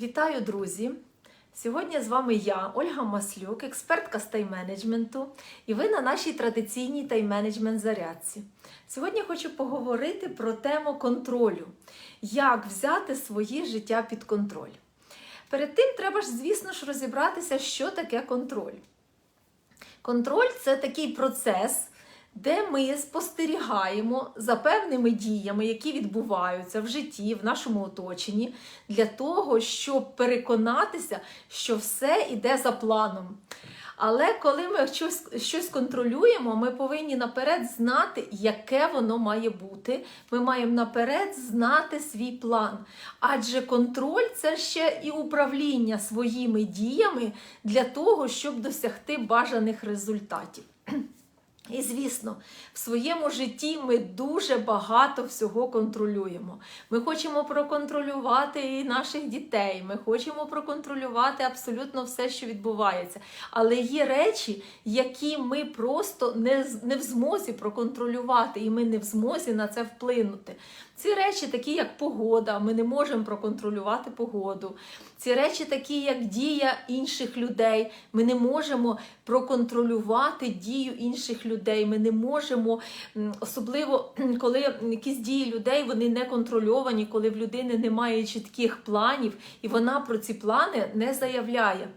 Вітаю, друзі! Сьогодні з вами я, Ольга Маслюк, експертка з тайм-менеджменту, і ви на нашій традиційній тайм-менеджмент зарядці. Сьогодні хочу поговорити про тему контролю, як взяти своє життя під контроль. Перед тим треба ж, звісно ж, розібратися, що таке контроль. Контроль це такий процес, де ми спостерігаємо за певними діями, які відбуваються в житті, в нашому оточенні, для того, щоб переконатися, що все йде за планом. Але коли ми щось, щось контролюємо, ми повинні наперед знати, яке воно має бути. Ми маємо наперед знати свій план. Адже контроль це ще і управління своїми діями для того, щоб досягти бажаних результатів. І звісно, в своєму житті ми дуже багато всього контролюємо. Ми хочемо проконтролювати і наших дітей, ми хочемо проконтролювати абсолютно все, що відбувається. Але є речі, які ми просто не, не в змозі проконтролювати, і ми не в змозі на це вплинути. Ці речі, такі як погода, ми не можемо проконтролювати погоду. Ці речі, такі як дія інших людей, ми не можемо проконтролювати дію інших людей. Ми не можемо, особливо коли якісь дії людей вони не контрольовані, коли в людини немає чітких планів, і вона про ці плани не заявляє.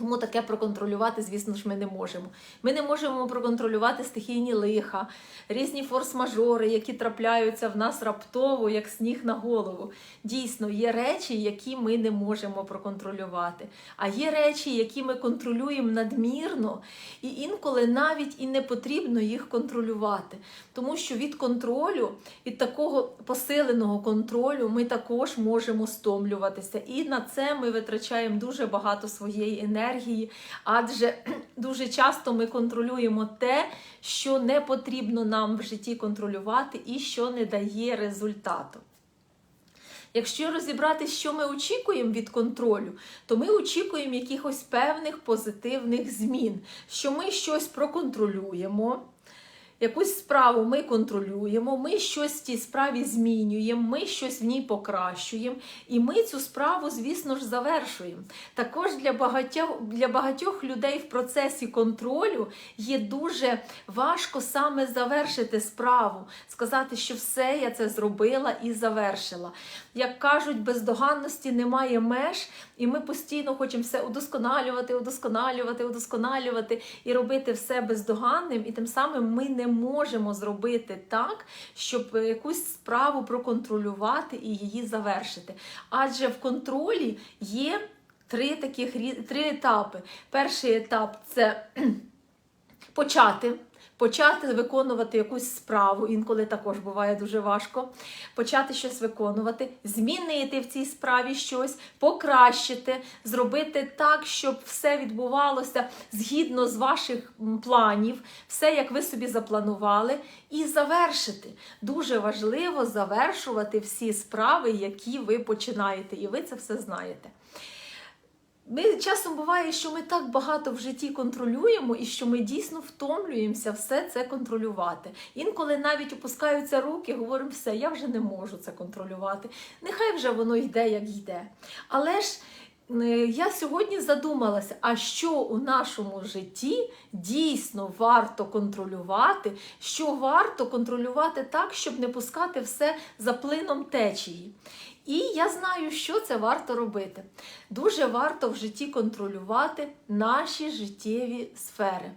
Тому таке проконтролювати, звісно ж, ми не можемо. Ми не можемо проконтролювати стихійні лиха, різні форс-мажори, які трапляються в нас раптово, як сніг на голову. Дійсно, є речі, які ми не можемо проконтролювати. А є речі, які ми контролюємо надмірно, і інколи навіть і не потрібно їх контролювати. Тому що від контролю, від такого посиленого контролю, ми також можемо стомлюватися. І на це ми витрачаємо дуже багато своєї енергії, адже дуже часто ми контролюємо те, що не потрібно нам в житті контролювати і що не дає результату. Якщо розібрати, що ми очікуємо від контролю, то ми очікуємо якихось певних позитивних змін, що ми щось проконтролюємо. Якусь справу ми контролюємо, ми щось в цій справі змінюємо, ми щось в ній покращуємо, і ми цю справу, звісно ж, завершуємо. Також для багатьох, для багатьох людей в процесі контролю є дуже важко саме завершити справу, сказати, що все я це зробила і завершила. Як кажуть, бездоганності немає меж, і ми постійно хочемо все удосконалювати, удосконалювати, удосконалювати і робити все бездоганним, і тим самим ми не можемо зробити так, щоб якусь справу проконтролювати і її завершити. Адже в контролі є три таких три етапи. Перший етап це почати. Почати виконувати якусь справу, інколи також буває дуже важко. Почати щось виконувати, змінити в цій справі щось, покращити, зробити так, щоб все відбувалося згідно з ваших планів, все як ви собі запланували, і завершити. Дуже важливо завершувати всі справи, які ви починаєте, і ви це все знаєте. Ми часом буває, що ми так багато в житті контролюємо, і що ми дійсно втомлюємося все це контролювати. Інколи навіть опускаються руки, говоримо, все, я вже не можу це контролювати. Нехай вже воно йде, як йде. Але ж е, я сьогодні задумалася, а що у нашому житті дійсно варто контролювати, що варто контролювати так, щоб не пускати все за плином течії. І я знаю, що це варто робити. Дуже варто в житті контролювати наші життєві сфери.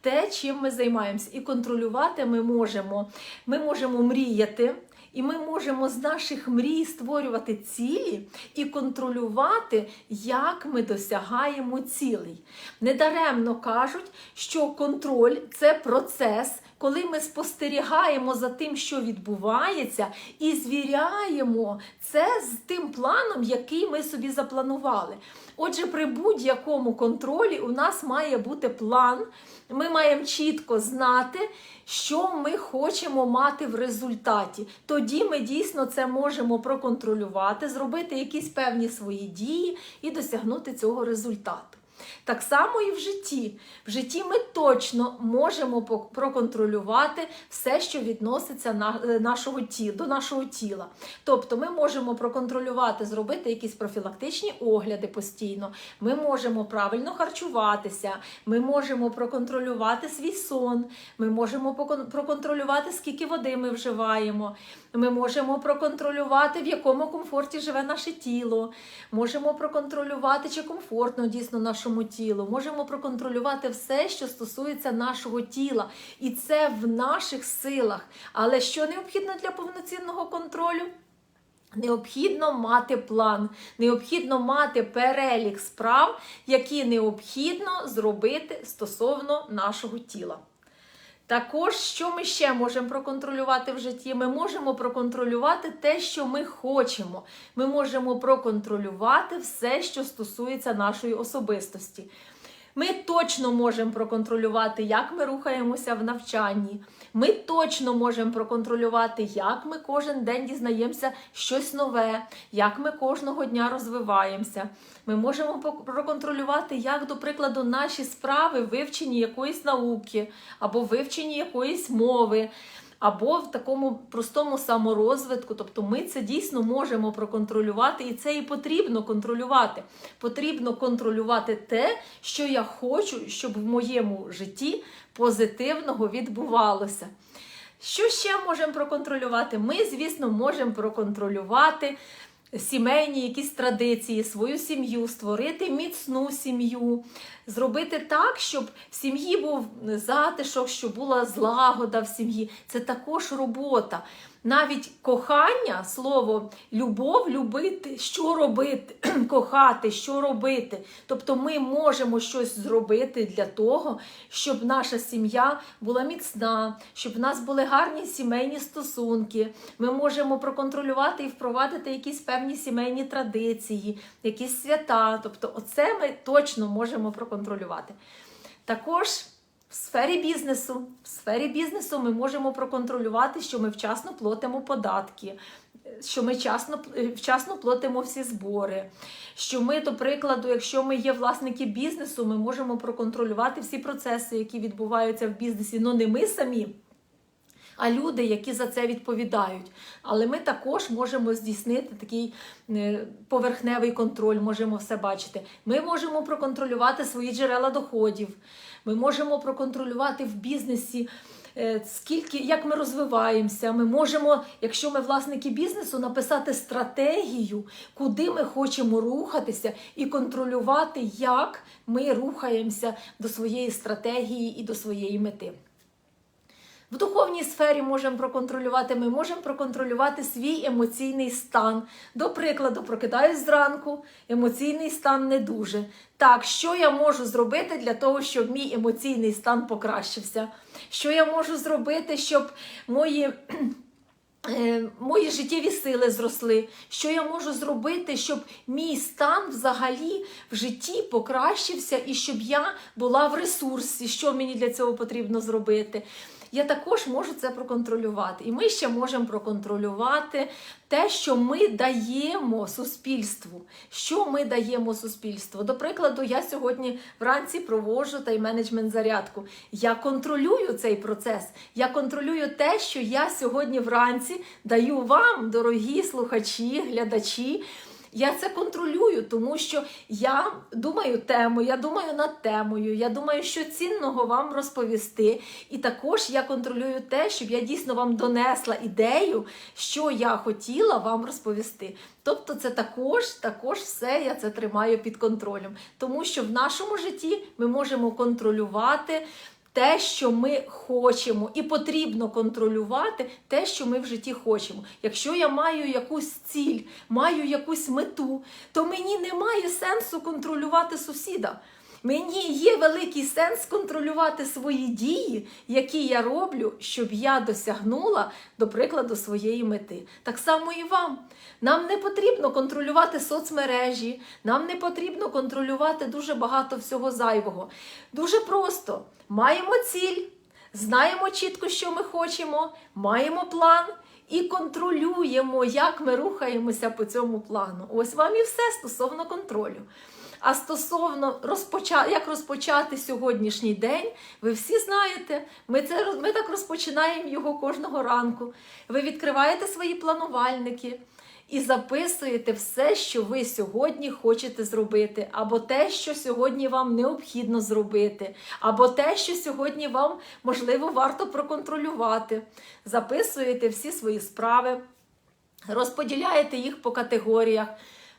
Те, чим ми займаємося. І контролювати ми можемо. Ми можемо мріяти, і ми можемо з наших мрій створювати цілі і контролювати, як ми досягаємо цілей. Недаремно кажуть, що контроль це процес, коли ми спостерігаємо за тим, що відбувається, і звіряємо це з тим планом, який ми собі запланували. Отже, при будь-якому контролі у нас має бути план. Ми маємо чітко знати, що ми хочемо мати в результаті. Тоді ми дійсно це можемо проконтролювати, зробити якісь певні свої дії і досягнути цього результату. Так само і в житті. В житті ми точно можемо проконтролювати все, що відноситься е, нашого ті, до нашого тіла. Тобто ми можемо проконтролювати, зробити якісь профілактичні огляди постійно, ми можемо правильно харчуватися, ми можемо проконтролювати свій сон, ми можемо проконтролювати, скільки води ми вживаємо, ми можемо проконтролювати, в якому комфорті живе наше тіло, можемо проконтролювати, чи комфортно дійсно нашому тілу, можемо проконтролювати все, що стосується нашого тіла. І це в наших силах. Але що необхідно для повноцінного контролю? Необхідно мати план, необхідно мати перелік справ, які необхідно зробити стосовно нашого тіла. Також, що ми ще можемо проконтролювати в житті? Ми можемо проконтролювати те, що ми хочемо. Ми можемо проконтролювати все, що стосується нашої особистості. Ми точно можемо проконтролювати, як ми рухаємося в навчанні. Ми точно можемо проконтролювати, як ми кожен день дізнаємося щось нове, як ми кожного дня розвиваємося. Ми можемо проконтролювати, як, до прикладу, наші справи вивчені якоїсь науки або вивчені якоїсь мови. Або в такому простому саморозвитку, тобто ми це дійсно можемо проконтролювати, і це і потрібно контролювати. Потрібно контролювати те, що я хочу, щоб в моєму житті позитивного відбувалося. Що ще можемо проконтролювати? Ми, звісно, можемо проконтролювати сімейні якісь традиції, свою сім'ю, створити міцну сім'ю, зробити так, щоб в сім'ї був затишок, щоб була злагода в сім'ї. Це також робота. Навіть кохання, слово любов, любити, що робити, кохати, що робити. Тобто ми можемо щось зробити для того, щоб наша сім'я була міцна, щоб в нас були гарні сімейні стосунки. Ми можемо проконтролювати і впровадити якісь певні сімейні традиції, якісь свята. Тобто, оце ми точно можемо проконтролювати. Також в сфері бізнесу. В сфері бізнесу ми можемо проконтролювати, що ми вчасно платимо податки, що ми вчасно, вчасно платимо всі збори. Що ми, до прикладу, якщо ми є власники бізнесу, ми можемо проконтролювати всі процеси, які відбуваються в бізнесі. Ну не ми самі. А люди, які за це відповідають. Але ми також можемо здійснити такий е, поверхневий контроль, можемо все бачити. Ми можемо проконтролювати свої джерела доходів. Ми можемо проконтролювати в бізнесі. е, Скільки як ми розвиваємося, ми можемо, якщо ми власники бізнесу, написати стратегію, куди ми хочемо рухатися, і контролювати, як ми рухаємося до своєї стратегії і до своєї мети. В духовній сфері можемо проконтролювати, ми можемо проконтролювати свій емоційний стан. До прикладу, прокидаюсь зранку, емоційний стан не дуже. Так, що я можу зробити для того, щоб мій емоційний стан покращився? Що я можу зробити, щоб мої. е, Мої життєві сили зросли. Що я можу зробити, щоб мій стан взагалі в житті покращився і щоб я була в ресурсі, що мені для цього потрібно зробити? Я також можу це проконтролювати. І ми ще можемо проконтролювати те, що ми даємо суспільству. Що ми даємо суспільству? До прикладу, я сьогодні вранці проводжу тайм-менеджмент зарядку. Я контролюю цей процес. Я контролюю те, що я сьогодні вранці даю вам, дорогі слухачі, глядачі. Я це контролюю, тому що я думаю тему, я думаю над темою, я думаю, що цінного вам розповісти. І також я контролюю те, щоб я дійсно вам донесла ідею, що я хотіла вам розповісти. Тобто, це також, також все я це тримаю під контролем, тому що в нашому житті ми можемо контролювати. Те, що ми хочемо, і потрібно контролювати те, що ми в житті хочемо. Якщо я маю якусь ціль, маю якусь мету, то мені немає сенсу контролювати сусіда. Мені є великий сенс контролювати свої дії, які я роблю, щоб я досягнула, до прикладу, своєї мети. Так само і вам. Нам не потрібно контролювати соцмережі, нам не потрібно контролювати дуже багато всього зайвого. Дуже просто маємо ціль, знаємо чітко, що ми хочемо, маємо план. І контролюємо, як ми рухаємося по цьому плану. Ось вам і все стосовно контролю. А стосовно розпоча... як розпочати сьогоднішній день, ви всі знаєте, ми, це... ми так розпочинаємо його кожного ранку. Ви відкриваєте свої планувальники і записуєте все, що ви сьогодні хочете зробити, або те, що сьогодні вам необхідно зробити, або те, що сьогодні вам можливо варто проконтролювати. Записуєте всі свої справи, розподіляєте їх по категоріях.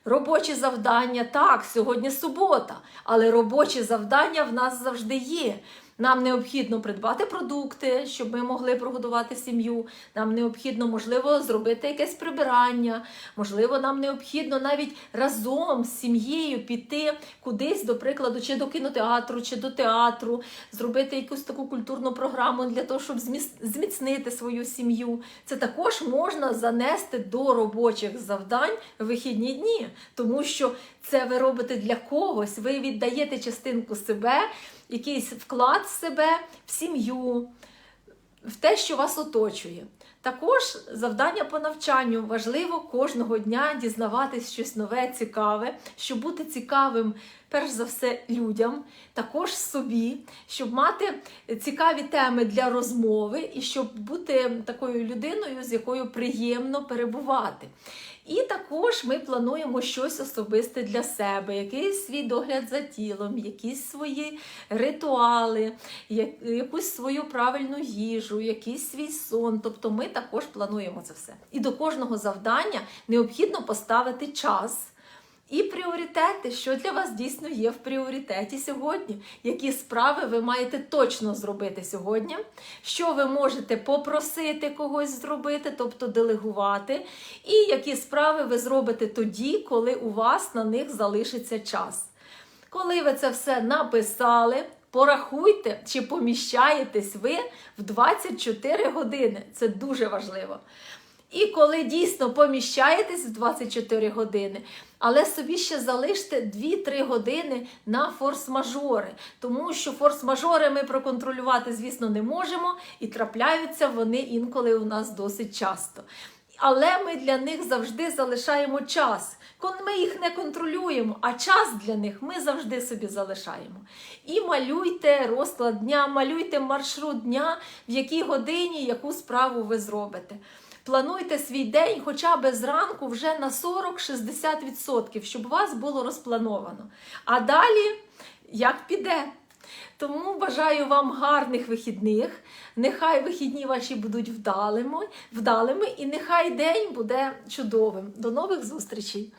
Робочі завдання, так, сьогодні субота, але робочі завдання в нас завжди є. Нам необхідно придбати продукти, щоб ми могли прогодувати сім'ю. Нам необхідно, можливо, зробити якесь прибирання. Можливо, нам необхідно навіть разом з сім'єю піти кудись, до прикладу, чи до кінотеатру, чи до театру, зробити якусь таку культурну програму для того, щоб зміцнити свою сім'ю. Це також можна занести до робочих завдань в вихідні дні, тому що це ви робите для когось, ви віддаєте частинку себе, якийсь вклад в себе, в сім'ю, в те, що вас оточує. Також завдання по навчанню важливо кожного дня дізнаватись щось нове, цікаве, щоб бути цікавим, перш за все, людям, також собі, щоб мати цікаві теми для розмови і щоб бути такою людиною, з якою приємно перебувати. І також ми плануємо щось особисте для себе, якийсь свій догляд за тілом, якісь свої ритуали, якусь свою правильну їжу, якийсь свій сон. Тобто ми також плануємо це все. І до кожного завдання необхідно поставити час. І пріоритети, що для вас дійсно є в пріоритеті сьогодні, які справи ви маєте точно зробити сьогодні, що ви можете попросити когось зробити, тобто делегувати, і які справи ви зробите тоді, коли у вас на них залишиться час. Коли ви це все написали, порахуйте, чи поміщаєтесь ви в 24 години. Це дуже важливо. І коли дійсно поміщаєтесь в 24 години, але собі ще залиште 2-3 години на форс-мажори, тому що форс-мажори ми проконтролювати, звісно, не можемо, і трапляються вони інколи у нас досить часто. Але ми для них завжди залишаємо час. Ми їх не контролюємо, а час для них ми завжди собі залишаємо. І малюйте розклад дня, малюйте маршрут дня, в якій годині яку справу ви зробите. Плануйте свій день хоча б зранку вже на 40-60%, щоб у вас було розплановано. А далі як піде. Тому бажаю вам гарних вихідних. Нехай вихідні ваші будуть вдалими, вдалими і нехай день буде чудовим. До нових зустрічей.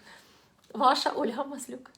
Ваша Ольга Маслюк.